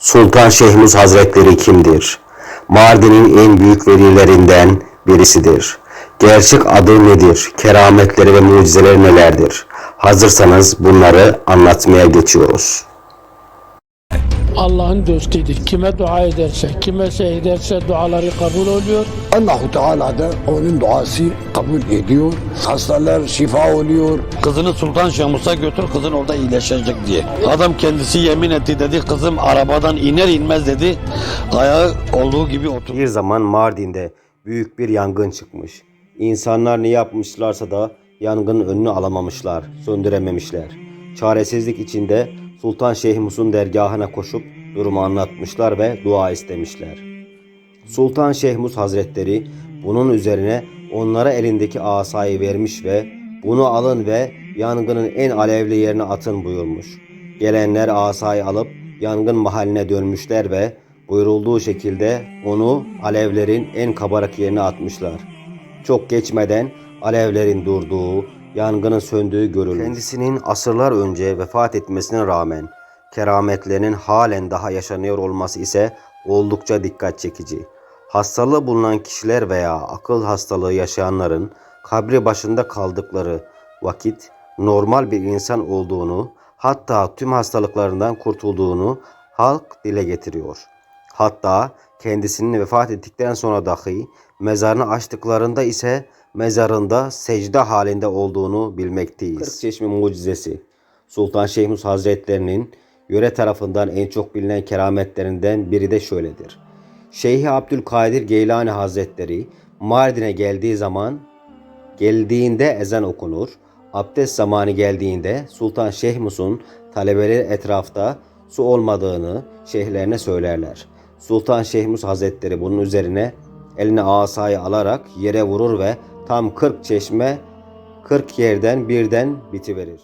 Sultan Şehmuz Hazretleri kimdir? Mardin'in en büyük velilerinden birisidir. Gerçek adı nedir? Kerametleri ve mucizeleri nelerdir? Hazırsanız bunları anlatmaya geçiyoruz. Allah'ın dostudur. Kime dua ederse, kime şey ederse duaları kabul oluyor. Allahu Teala da onun duası kabul ediyor. Hastalar şifa oluyor. Kızını Sultan Şahmus'a götür kızın orada iyileşecek diye. Adam kendisi yemin etti dedi kızım arabadan iner inmez dedi. Ayağı olduğu gibi oturdu. Bir zaman Mardin'de büyük bir yangın çıkmış. İnsanlar ne yapmışlarsa da yangının önünü alamamışlar, söndürememişler. Çaresizlik içinde Sultan Şehmus'un dergahına koşup durumu anlatmışlar ve dua istemişler. Sultan Şehmus Hazretleri bunun üzerine onlara elindeki asayı vermiş ve bunu alın ve yangının en alevli yerine atın buyurmuş. Gelenler asayı alıp yangın mahalline dönmüşler ve buyurulduğu şekilde onu alevlerin en kabarık yerine atmışlar. Çok geçmeden alevlerin durduğu, yangının söndüğü görülmüş. Kendisinin asırlar önce vefat etmesine rağmen kerametlerinin halen daha yaşanıyor olması ise oldukça dikkat çekici. Hastalığı bulunan kişiler veya akıl hastalığı yaşayanların kabri başında kaldıkları vakit normal bir insan olduğunu, hatta tüm hastalıklarından kurtulduğunu halk dile getiriyor. Hatta kendisinin vefat ettikten sonra dahi mezarını açtıklarında ise mezarında secde halinde olduğunu bilmekteyiz. Kırkçeşme mucizesi Sultan Şehmus Hazretlerinin yöre tarafından en çok bilinen kerametlerinden biri de şöyledir. Şeyh Abdülkadir Geylani Hazretleri Mardin'e geldiği zaman geldiğinde ezan okunur. Abdest zamanı geldiğinde Sultan Şehmus'un talebeleri etrafta su olmadığını şeyhlerine söylerler. Sultan Şehmus Hazretleri bunun üzerine eline asayı alarak yere vurur ve tam 40 çeşme 40 yerden birden bitiverir.